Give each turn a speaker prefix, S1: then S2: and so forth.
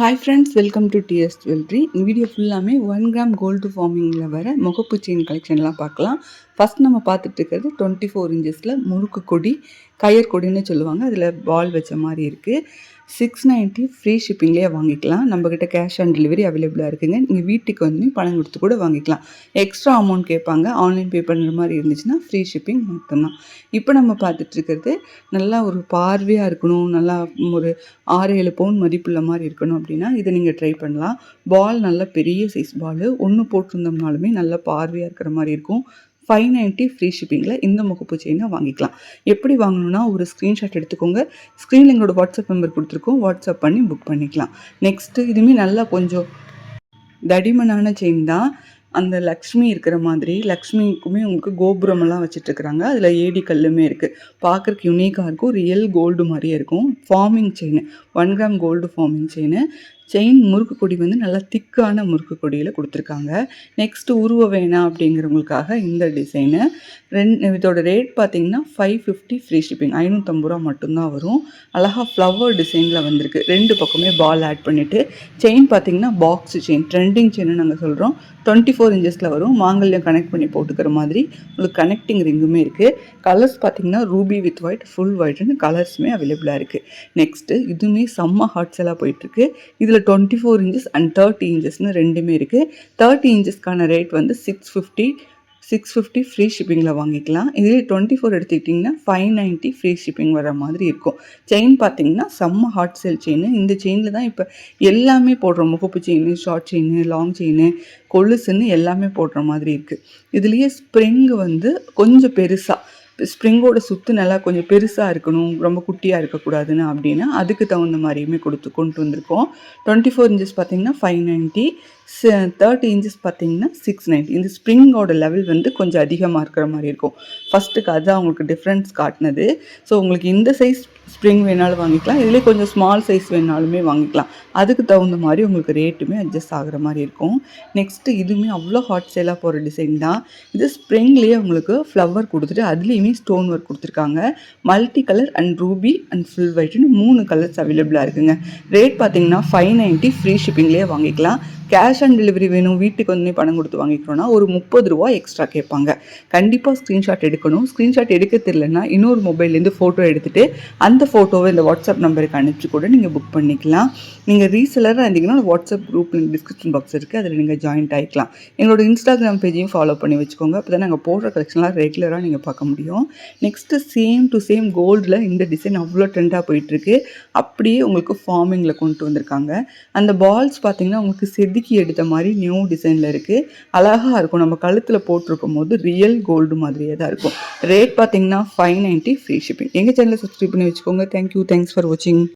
S1: Hi friends welcome to TS jewellery இந்த video ஃபுல்லாமே one gram gold ஃபார்மிங்கில் வர முகப்பு செயின் கலெக்ஷன்லாம் பார்க்கலாம். ஃபஸ்ட் நம்ம பார்த்துட்டு இருக்கிறது டுவெண்ட்டி ஃபோர் இன்ச்சஸில் முறுக்கு கொடி. கயர் கொடின்னு சொல்லுவாங்க. அதில் பால் வச்ச மாதிரி இருக்குது சிக்ஸ் நைன்ட்டி ஃப்ரீ ஷிப்பிங்லேயே வாங்கிக்கலாம். நம்மக்கிட்ட கேஷ் ஆன் டெலிவரி அவைலபிளாக இருக்குங்க. நீங்கள் வீட்டுக்கு வந்து பணம் கொடுத்து கூட வாங்கிக்கலாம். எக்ஸ்ட்ரா அமௌண்ட் கேட்பாங்க. ஆன்லைன் பே பண்ணுற மாதிரி இருந்துச்சுன்னா ஃப்ரீ ஷிப்பிங் மட்டும்தான். இப்போ நம்ம பார்த்துட்ருக்கிறது நல்லா ஒரு பார்வையாக இருக்கணும். நல்லா ஒரு ஆறு ஏழு பவுன் மதிப்புள்ள மாதிரி இருக்கணும் அப்படின்னா இதை நீங்கள் ட்ரை பண்ணலாம். பால் நல்ல பெரிய சைஸ் பால் ஒன்று போட்டிருந்தோம்னாலுமே நல்லா பார்வையாக இருக்கிற மாதிரி இருக்கும். ஃபைவ் நைன்ட்டி ஃப்ரீ ஷிப்பிங்கில் இந்த முகப்பு செயினை வாங்கிக்கலாம். எப்படி வாங்கணும்னா ஒரு ஸ்க்ரீன்ஷாட் எடுத்துக்கோங்க. ஸ்க்ரீனில் எங்களோட வாட்ஸ்அப் நம்பர் கொடுத்துருக்கோம். வாட்ஸ்அப் பண்ணி புக் பண்ணிக்கலாம். நெக்ஸ்ட்டு இதுவுமே நல்லா கொஞ்சம் தடிமனான செயின் தான். அந்த லக்ஷ்மி இருக்கிற மாதிரி லக்ஷ்மிக்குமே உங்களுக்கு கோபுரமெல்லாம் வச்சுட்ருக்குறாங்க அதில் ஏடி கல்லுமே இருக்குது பார்க்குறக்கு யூனிக்காக இருக்கும். ரியல் கோல்டு மாதிரியே இருக்கும். Forming chain one gram gold forming chain chain முறுக்கு கொடி வந்து நல்லா திக்கான முறுக்கு கொடியில் கொடுத்துருக்காங்க. நெக்ஸ்ட்டு உருவ வேணாம் அப்படிங்கிறவங்களுக்காக இந்த டிசைனு ரெண்டு இதோட ரேட் பார்த்தீங்கன்னா ஃபைவ் ஃபிஃப்டி ஃப்ரீ ஷிப்பிங் ஐநூற்றம்பது ரூபா மட்டும்தான் வரும். அழகாக ஃப்ளவர் டிசைனில் வந்திருக்கு. ரெண்டு பக்கமே பால் ஆட் பண்ணிவிட்டு செயின் பார்த்தீங்கன்னா பாக்ஸ் செயின் ட்ரெண்டிங் செயின்னு நாங்கள் சொல்கிறோம் டுவெண்ட்டி ஃபோர் இன்ச்சஸில் வரும். மாங்கல்யம் கனெக்ட் பண்ணி போட்டுக்கிற மாதிரி உங்களுக்கு கனெக்டிங் ரிங்குமே இருக்குது கலர்ஸ் பார்த்தீங்கன்னா ரூபி வித் ஒயிட் ஃபுல் ஒயிட்னு கலர்ஸுமே அவைலபிளாக இருக்குது நெக்ஸ்ட்டு இதுவுமே செம்ம ஹாட் செல்லாக போயிட்டுருக்கு இதில் twenty four inches and thirty இன்ச்சஸ்னு ரெண்டுமே இருக்குது தேர்ட்டி இன்ச்சஸ்க்கான ரேட் வந்து six fifty six fifty free ஷிப்பிங்கில் வாங்கிக்கலாம். இதே டுவெண்ட்டி ஃபோர் எடுத்துக்கிட்டிங்கன்னா ஃபைவ் நைன்ட்டி ஃப்ரீ ஷிப்பிங் வர மாதிரி இருக்கும். செயின் பார்த்தீங்கன்னா செம்ம ஹாட் செல் செயின் இந்த செயினில் தான் இப்போ எல்லாமே போடுறோம் முகப்பு chain short chain long chain கொலுசுன்னு எல்லாமே போடுற மாதிரி இருக்குது இதுலேயே ஸ்ப்ரிங்கு வந்து கொஞ்சம் பெருசாக ஸ்ப்ரிங்கோட சுற்று நல்லா கொஞ்சம் பெருசாக இருக்கணும் ரொம்ப குட்டியாக இருக்கக்கூடாதுன்னு அப்படின்னா அதுக்கு தகுந்த மாதிரியுமே கொடுத்து கொண்டு வந்திருக்கோம். டுவெண்ட்டி ஃபோர் இன்ச்சஸ் பார்த்தீங்கன்னா ஃபைவ் நைன்ட்டி தேர்ட்டி இன்ச்சஸ் பார்த்தீங்கன்னா சிக்ஸ் நைன்ட்டி இந்த ஸ்ப்ரிங்கோட லெவல் வந்து கொஞ்சம் அதிகமாக இருக்கிற மாதிரி இருக்கும். ஃபஸ்ட்டுக்கு அதுதான் உங்களுக்கு டிஃப்ரென்ஸ் காட்டினது. ஸோ உங்களுக்கு இந்த சைஸ் ஸ்ப்ரிங் வேணாலும் வாங்கிக்கலாம். இதுலேயே கொஞ்சம் ஸ்மால் சைஸ் வேணாலுமே வாங்கிக்கலாம். அதுக்கு தகுந்த மாதிரி உங்களுக்கு ரேட்டுமே அட்ஜஸ்ட் ஆகிற மாதிரி இருக்கும். நெக்ஸ்ட்டு இதுவுமே அவ்வளோ ஹாட் சேலாக போகிற டிசைன் தான். இது ஸ்ப்ரிங்லேயே உங்களுக்கு ஃப்ளவர் கொடுத்துட்டு அதுலேயுமே ஸ்டோன் ஒர்க் கொடுத்துருக்காங்க. Multi colour and ruby and full ஒயிட்னு மூணு கலர்ஸ் அவைலபிளாக இருக்குங்க. ரேட் பார்த்தீங்கன்னா ஃபைவ் நைன்ட்டி ஃப்ரீ ஷிப்பிங்லேயே வாங்கிக்கலாம். கேஷ் ஆன் டெலிவரி வேணும் வீட்டுக்கு வந்து பணம் கொடுத்து வாங்கிக்கிறோன்னா ஒரு முப்பது ரூபா எக்ஸ்ட்ரா கேட்பாங்க. கண்டிப்பாக ஸ்க்ரீன்ஷாட் எடுக்கணும். ஸ்க்ரீன்ஷாட் எடுக்க தெரியலன்னா இன்னொரு மொபைல்லேருந்து ஃபோட்டோ எடுத்துகிட்டு அந்த ஃபோட்டோவை இந்த வாட்ஸ்அப் நம்பருக்கு அனுப்பிச்சு கூட நீங்கள் புக் பண்ணிக்கலாம். நீங்கள் ரீசெலராக இருந்தீங்கன்னா வாட்ஸ்அப் குரூப் டிஸ்கிரிப்ஷன் பாக்ஸ் இருக்குது அதில் நீங்கள் ஜாயின்ட் ஆகிக்கலாம் எங்களோட இன்ஸ்டாகிராம் பேஜையும் ஃபாலோ பண்ணி வச்சுக்கோங்க. அப்போ தான் நாங்கள் போடுற கலெக்ஷன்லாம் ரெகுலராக நீங்கள் பார்க்க முடியும். நெக்ஸ்ட்டு சேம் டு சேம் கோல்டில் இந்த டிசைன் அவ்வளோ ட்ரெண்டாக போயிட்டுருக்கு அப்படியே உங்களுக்கு ஃபார்மிங்கில் கொண்டு வந்திருக்காங்க. அந்த பால்ஸ் பார்த்தீங்கன்னா உங்களுக்கு செதி செதுக்கி எடுத்த மாதிரி நியூ டிசைனில் இருக்குது அழகாக இருக்கும். நம்ம கழுத்தில் போட்டிருக்கும் போது ரியல் கோல்டு மாதிரியே தான் இருக்கும். ரேட் பார்த்தீங்கன்னா ஃபைவ் நைன்ட்டி ஃப்ரீ ஷிப்பிங் எங்கள் சேனலை சப்ஸ்கிரைப் பண்ணி வச்சுக்கோங்க. தேங்க்யூ தேங்க்ஸ் ஃபார் வாட்சிங்